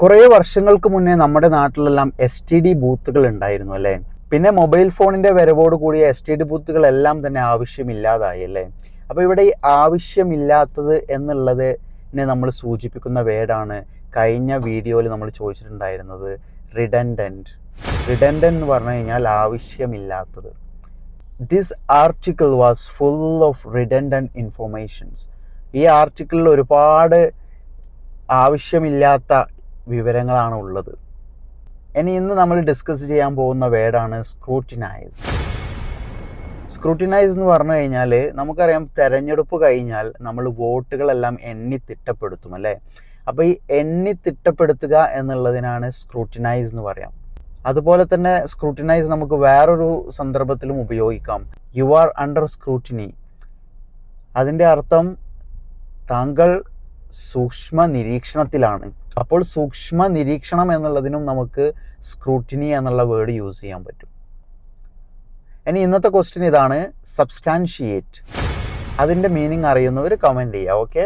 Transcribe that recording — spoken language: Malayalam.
കുറേ വർഷങ്ങൾക്ക് മുന്നേ നമ്മുടെ നാട്ടിലെല്ലാം എസ് ടി ഡി ബൂത്തുകൾ ഉണ്ടായിരുന്നു അല്ലേ? പിന്നെ മൊബൈൽ ഫോണിന്റെ വരവോട് കൂടിയ എസ് ടി ഡി ബൂത്തുകളെല്ലാം തന്നെ ആവശ്യമില്ലാതായി അല്ലേ? അപ്പോൾ ഇവിടെ ഈ ആവശ്യമില്ലാത്തത് എന്നുള്ളത് നമ്മൾ സൂചിപ്പിക്കുന്ന വേർഡാണ് കഴിഞ്ഞ വീഡിയോയിൽ നമ്മൾ ചോദിച്ചിട്ടുണ്ടായിരുന്നത് റിഡൻഡന്റ് റിഡൻഡന്റ് എന്ന് പറഞ്ഞു കഴിഞ്ഞാൽ ആവശ്യമില്ലാത്തത്. This article was full of redundant informations ഈ ആർട്ടിക്കിളിൽ ഒരുപാട് ആവശ്യമില്ലാത്ത വിവരങ്ങളാണ് ഉള്ളത് ഇനി ഇന്ന് നമ്മൾ ഡിസ്കസ് ചെയ്യാൻ പോകുന്ന വേർഡാണ് സ്ക്രൂട്ടിനൈസ് സ്ക്രൂട്ടിനൈസ് എന്ന് പറഞ്ഞു കഴിഞ്ഞാൽ നമുക്കറിയാം തെരഞ്ഞെടുപ്പ് കഴിഞ്ഞാൽ നമ്മൾ വോട്ടുകളെല്ലാം എണ്ണി തിട്ടപ്പെടുത്തും അല്ലേ? അപ്പോൾ ഈ എണ്ണി തിട്ടപ്പെടുത്തുക എന്നുള്ളതിനാണ് സ്ക്രൂട്ടിനൈസ് എന്ന് പറയാം. അതുപോലെ തന്നെ സ്ക്രൂട്ടിനൈസ് നമുക്ക് വേറൊരു സന്ദർഭത്തിലും ഉപയോഗിക്കാം. യു ആർ അണ്ടർ സ്ക്രൂട്ടിനി അതിന്റെ അർത്ഥം താങ്കൾ സൂക്ഷ്മ നിരീക്ഷണത്തിലാണ് അപ്പോൾ സൂക്ഷ്മ നിരീക്ഷണം എന്നുള്ളതിനും നമുക്ക് സ്ക്രൂട്ടിനി എന്നുള്ള വേർഡ് യൂസ് ചെയ്യാൻ പറ്റും. ഇനി ഇന്നത്തെ ക്വസ്റ്റ്യൻ ഇതാണ് സബ്സ്റ്റാൻഷിയേറ്റ് അതിന്റെ മീനിങ് അറിയുന്നവർ കമന്റ് ചെയ്യുക ഓക്കെ